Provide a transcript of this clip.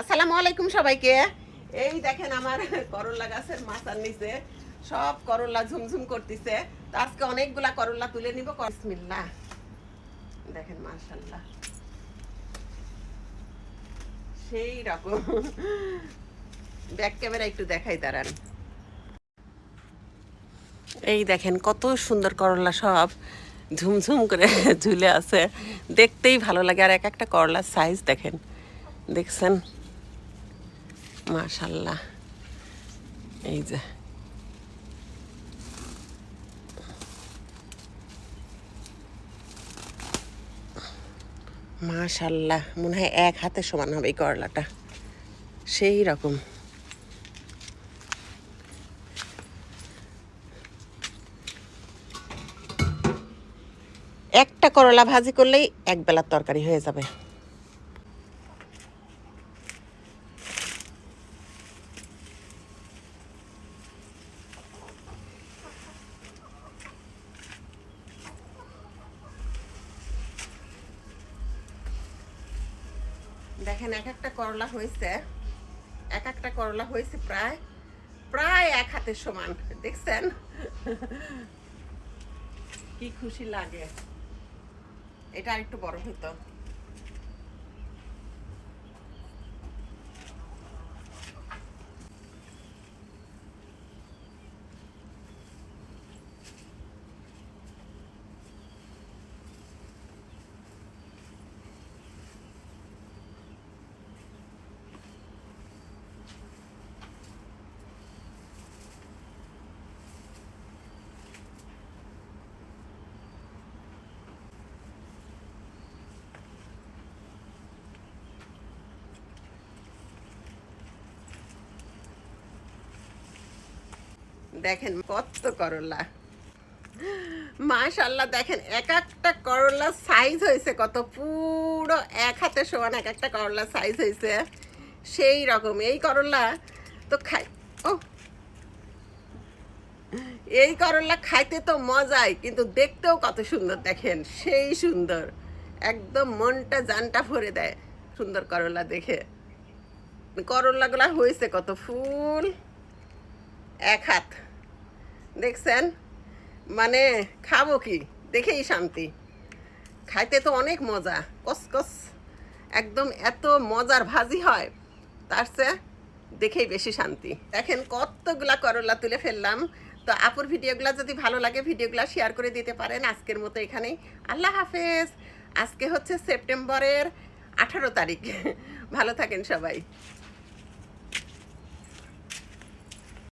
আসসালামু আলাইকুম সবাইকে। এই দেখেন আমার করলা গাছের মাথার নিচে সব করলা ঝুমঝুম করতেছে। তো আজকে অনেকগুলা করলা তুলে নিব। বিসমিল্লাহ। দেখেন মাশাল্লাহ সেই রকম। ব্যাক ক্যামেরা একটু দেখাই, দাঁড়ান। এই দেখেন, কত সুন্দর করলা সব ঝুমঝুম করে ঝুলে আছে। দেখতেই ভালো লাগে। আর এক একটা করলার সাইজ দেখেন। দেখছেন? মাশাল্লাহ এই যে। মাশাল্লাহ মনে হয় এক হাতে সমান হবে এই করলাটা। সেই রকম। একটা করলা ভাজি করলেই এক বেলার তরকারি হয়ে যাবে। দেখেন, এক একটা করলা হয়েছে এক একটা করলা হয়েছে প্রায় প্রায় এক হাতের সমান, দেখছেন? কি খুশি লাগে। এটা আরেকটু বড় হতো দেখেন কত করলা। মাশাল্লাহ দেখেন এক একটা করলা সাইজ হয়েছে কত, পুরো এক হাতে সমান এক একটা করলা সাইজ হয়েছে। সেই রকম, এই করলা তো খাই, ও। এই করলা খাইতে তো মজাই, কিন্তু দেখতেও কত সুন্দর, দেখেন সেই সুন্দর। একদম মনটা জানটা ভরে দেয় সুন্দর করলা দেখে। করলাগুলা হয়েছে কত ফুল, এক হাত। দেখছেন? মানে খাব কি? দেখেই শান্তি। খাইতে তো অনেক মজা। কসকস একদম এত মজার ভাজি হয়, তার চেয়ে দেখেই বেশি শান্তি। দেখেন কতগুলা করলা তুলে ফেললাম। তো আপুর ভিডিওগুলো যদি ভালো লাগে, ভিডিওগুলো শেয়ার করে দিতে পারেন। আজকের মতো এখানেই। আল্লাহ হাফেজ। আজকে হচ্ছে সেপ্টেম্বরের আঠারো তারিখ। ভালো থাকেন সবাই।